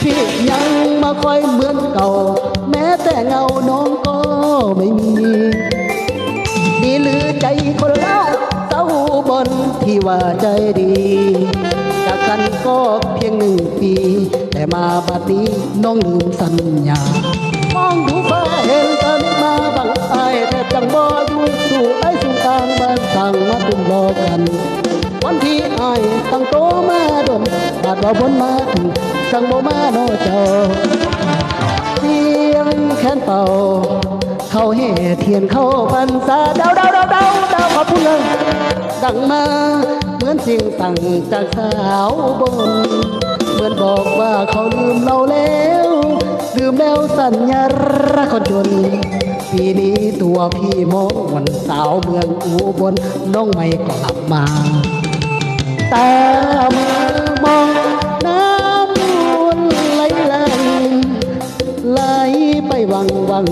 พี่ยังมาคอยเหมือนเก่า แม้แต่เงาน้องก็ไม่มี ดีหรือใจคนละเต้าบนที่ว่าใจดี จากกันก็เพียงหนึ่งปี แต่มาบัดนี้น้องลืมสัญญามองดูฟ้าเห็นกันมาบังอายแต่จังบ่อยู่สู่ไอ้สู่ต่างบ้านต่างมาตุ่มรอกัน วันที่อายตั้งโตมาดนาดว่าบนมาถึงจังบ่มาโนเจ้าเสียงแค้นเป่า เขาแห่เทียนเข้าพันษาดาวดาวดาวดาวดาวขอบคุณเลยดังมาเหมือนเสียงสั่งจากสาวบน เหมือนบอกว่าเขาลืมเราแล้วลืมแล้วสัญญารักคนจนปีนี้ตัวพี่มองวันสาวเมืองอุบลน้องไม่กลับมา แต่ ไปวังวัง